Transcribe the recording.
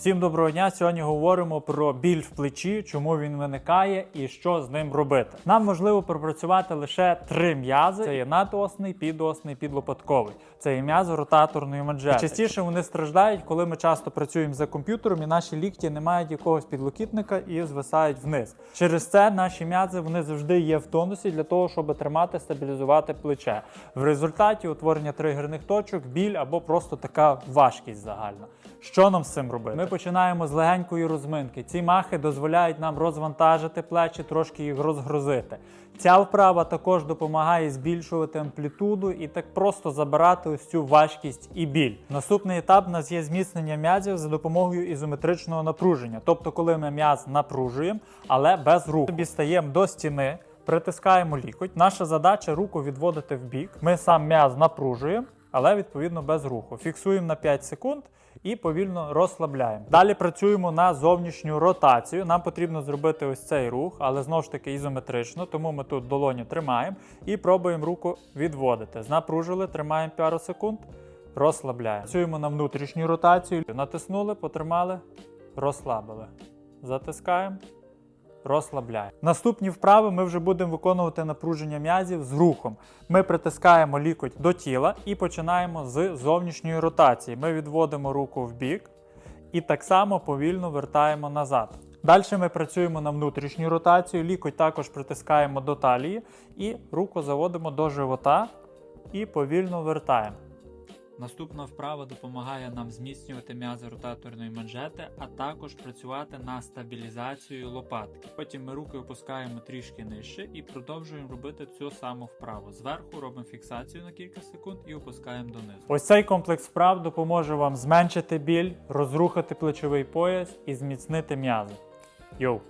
Всім доброго дня! Сьогодні говоримо про біль в плечі, чому він виникає і що з ним робити. Нам важливо пропрацювати лише три м'язи: це є надосний, підосний, підлопатковий. Це є м'язи ротаторної манжети. Частіше вони страждають, коли ми часто працюємо за комп'ютером, і наші лікті не мають якогось підлокітника і звисають вниз. Через це наші м'язи вони завжди є в тонусі для того, щоб тримати, стабілізувати плече. В результаті утворення тригерних точок, біль або просто така важкість загальна. Що нам з цим робити? Ми починаємо з легенької розминки. Ці махи дозволяють нам розвантажити плечі, трошки їх розгрузити. Ця вправа також допомагає збільшувати амплітуду і так просто забирати ось цю важкість і біль. Наступний етап у нас є зміцнення м'язів за допомогою ізометричного напруження. Тобто, коли ми м'яз напружуємо, але без руху. Тобі стаємо до стіни, притискаємо лікоть. Наша задача руку відводити в бік. Ми сам м'яз напружуємо, але відповідно без руху. Фіксуємо на 5 секунд. І повільно розслабляємо. Далі працюємо на зовнішню ротацію. Нам потрібно зробити ось цей рух, але знову ж таки ізометрично, тому ми тут долоню тримаємо і пробуємо руку відводити. Знапружили, тримаємо пару секунд, розслабляємо. Працюємо на внутрішню ротацію. Натиснули, потримали, розслабили. Затискаємо. Розслабляємо. Наступні вправи ми вже будемо виконувати напруження м'язів з рухом. Ми притискаємо лікоть до тіла і починаємо з зовнішньої ротації. Ми відводимо руку в бік і так само повільно вертаємо назад. Далі ми працюємо на внутрішню ротацію, лікоть також притискаємо до талії і руку заводимо до живота і повільно вертаємо. Наступна вправа допомагає нам зміцнювати м'язи ротаторної манжети, а також працювати на стабілізацію лопатки. Потім ми руки опускаємо трішки нижче і продовжуємо робити цю саму вправу. Зверху робимо фіксацію на кілька секунд і опускаємо донизу. Ось цей комплекс вправ допоможе вам зменшити біль, розрухати плечовий пояс і зміцнити м'язи. Йоу!